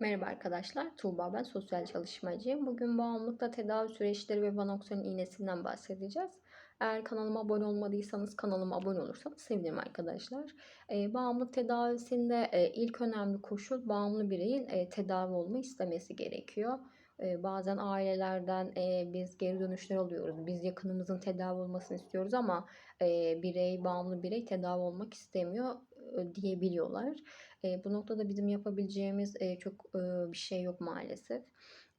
Merhaba arkadaşlar, Tuğba ben, sosyal çalışmacıyım. Bugün bağımlılıkla tedavi süreçleri ve Vanox'un iğnesinden bahsedeceğiz. Eğer kanalıma abone olmadıysanız kanalıma abone olursanız sevinirim arkadaşlar. E, bağımlılık tedavisinde e, ilk önemli koşul bağımlı bireyin e, tedavi olma istemesi gerekiyor. E, bazen ailelerden e, biz geri dönüşler alıyoruz. Biz yakınımızın tedavi olmasını istiyoruz ama e, birey, bağımlı birey tedavi olmak istemiyor diyebiliyorlar. E, bu noktada bizim yapabileceğimiz e, çok e, bir şey yok maalesef.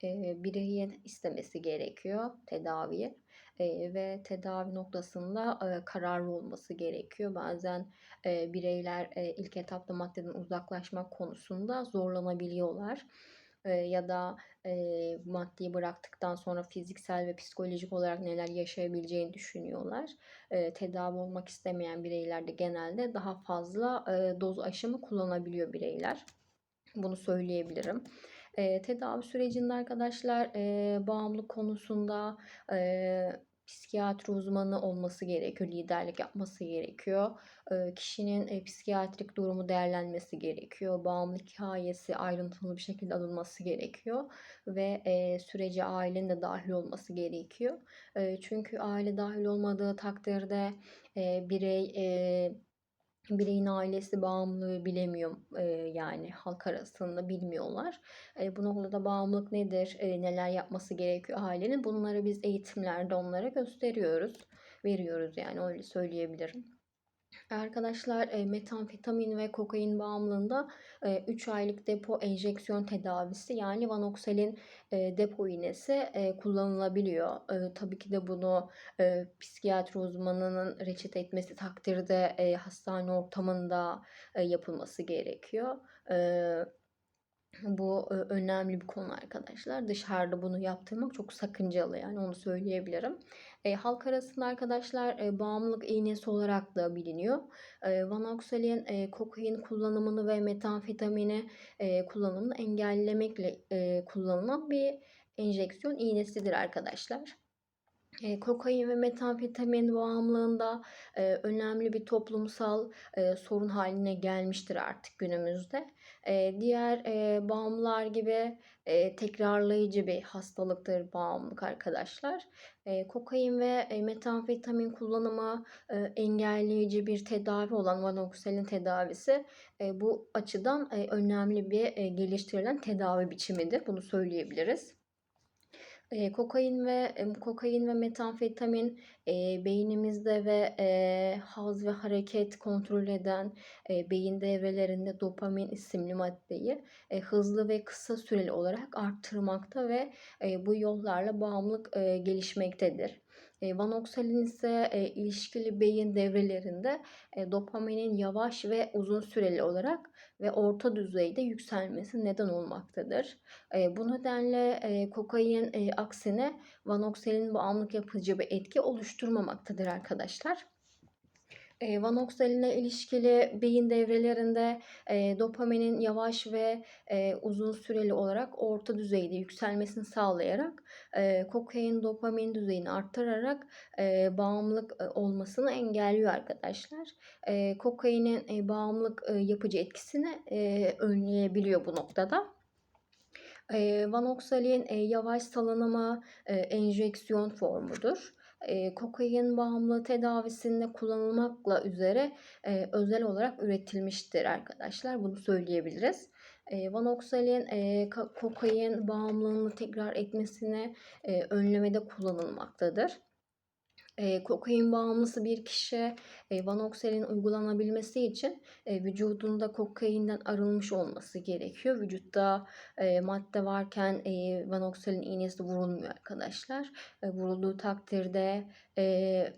E, bireyin istemesi gerekiyor tedaviyi e, ve tedavi noktasında e, kararlı olması gerekiyor. Bazen e, bireyler e, ilk etapta maddeden uzaklaşmak konusunda zorlanabiliyorlar ya da e, maddeyi bıraktıktan sonra fiziksel ve psikolojik olarak neler yaşayabileceğini düşünüyorlar. E, tedavi olmak istemeyen bireyler de genelde daha fazla e, doz aşımı kullanabiliyor bireyler. Bunu söyleyebilirim. E, tedavi sürecinde arkadaşlar e, bağımlılık konusunda e, psikiyatri uzmanı olması gerekiyor, liderlik yapması gerekiyor. E, kişinin e, psikiyatrik durumu değerlenmesi gerekiyor. Bağımlılık hikayesi ayrıntılı bir şekilde alınması gerekiyor ve e, sürece ailenin de dahil olması gerekiyor. E, çünkü aile dahil olmadığı takdirde e, birey e, bireyin ailesi bağımlılığı bilemiyor yani halk arasında bilmiyorlar. Bu noktada bağımlılık nedir, neler yapması gerekiyor ailenin bunları biz eğitimlerde onlara gösteriyoruz, veriyoruz yani öyle söyleyebilirim. Arkadaşlar e, metamfetamin ve kokain bağımlılığında e, 3 aylık depo enjeksiyon tedavisi yani Vanoxalin e, depo iğnesi kullanılabiliyor. Tabii ki de bunu e, psikiyatri uzmanının reçete etmesi takdirde hastane ortamında yapılması gerekiyor. Bu önemli bir konu arkadaşlar. Dışarıda bunu yaptırmak çok sakıncalı yani onu söyleyebilirim. E, halk arasında arkadaşlar e, bağımlılık iğnesi olarak da biliniyor. E, Vanoxalin e, kokain kullanımını ve metamfetamini e, kullanımını engellemekle e, kullanılan bir enjeksiyon iğnesidir arkadaşlar. E, kokain ve metamfetamin bağımlılığında e, önemli bir toplumsal e, sorun haline gelmiştir artık günümüzde. E, diğer e, bağımlılar gibi e, tekrarlayıcı bir hastalıktır bağımlılık arkadaşlar. E, kokain ve e, metamfetamin kullanımı e, engelleyici bir tedavi olan vanoxalin tedavisi e, bu açıdan e, önemli bir e, geliştirilen tedavi biçimidir. Bunu söyleyebiliriz. E, kokain ve e, kokain ve metamfetamin e, beynimizde ve e, haz ve hareket kontrol eden e, beyin devrelerinde dopamin isimli maddeyi e, hızlı ve kısa süreli olarak arttırmakta ve e, bu yollarla bağımlılık e, gelişmektedir. E, Vanoxalin ise e, ilişkili beyin devrelerinde dopaminin yavaş ve uzun süreli olarak ve orta düzeyde yükselmesi neden olmaktadır. Bu nedenle kokain aksine Vanoxalin bağımlılık yapıcı bir etki oluşturmamaktadır arkadaşlar. E, Vanoxalin'e ilişkili beyin devrelerinde e, dopaminin yavaş ve e, uzun süreli olarak orta düzeyde yükselmesini sağlayarak e, kokain dopamin düzeyini arttırarak e, bağımlılık olmasını engelliyor arkadaşlar. E, kokainin e, bağımlılık e, yapıcı etkisini e, önleyebiliyor bu noktada. E, Vanoxalin e, yavaş salınımı e, enjeksiyon formudur e, kokain bağımlı tedavisinde kullanılmakla üzere e, özel olarak üretilmiştir arkadaşlar. Bunu söyleyebiliriz. E, Vanoxalin e, kokain bağımlılığını tekrar etmesine e, önlemede kullanılmaktadır e, kokain bağımlısı bir kişi e, Vanoxalin uygulanabilmesi için e, vücudunda kokainden arınmış olması gerekiyor. Vücutta e, madde varken e, Vanoxalin iğnesi vurulmuyor arkadaşlar. E, vurulduğu takdirde e,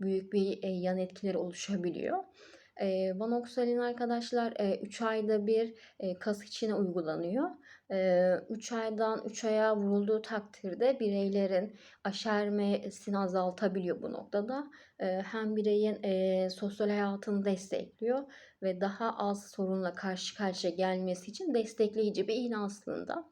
büyük bir e, yan etkileri oluşabiliyor. E, Vanoxalin arkadaşlar e, 3 ayda bir kas içine uygulanıyor. E, 3 aydan 3 aya vurulduğu takdirde bireylerin aşermesini azaltabiliyor bu noktada. Hem bireyin sosyal hayatını destekliyor ve daha az sorunla karşı karşıya gelmesi için destekleyici bir iğne aslında.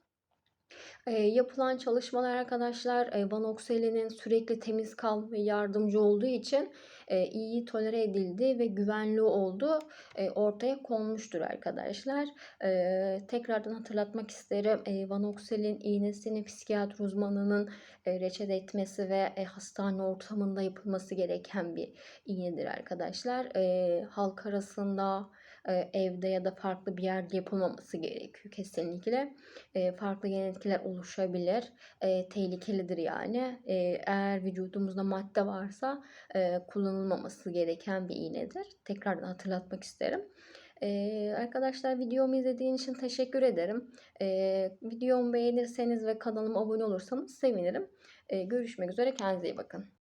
Eee, yapılan çalışmalar arkadaşlar, eee, Vanoxelin'in sürekli temiz kalmaya yardımcı olduğu için, eee, iyi tolere edildiği ve güvenli olduğu, eee, ortaya konmuştur arkadaşlar. Eee, tekrardan hatırlatmak isterim. Eee, Vanoxelin iğnesini psikiyatri uzmanının, eee, reçete etmesi ve, eee, hastane ortamında yapılması gereken bir iğnedir arkadaşlar. Eee, halk arasında, evde ya da farklı bir yerde yapılmaması gerekiyor kesinlikle. Eee, farklı yan etkiler oluşabilir. Eee, tehlikelidir yani. Eğer vücudumuzda madde varsa, kullanılmaması gereken bir iğnedir. Tekrardan hatırlatmak isterim. Eee, arkadaşlar videomu izlediğiniz için teşekkür ederim. Eee, videomu beğenirseniz ve kanalıma abone olursanız sevinirim. Eee, görüşmek üzere. Kendinize iyi bakın.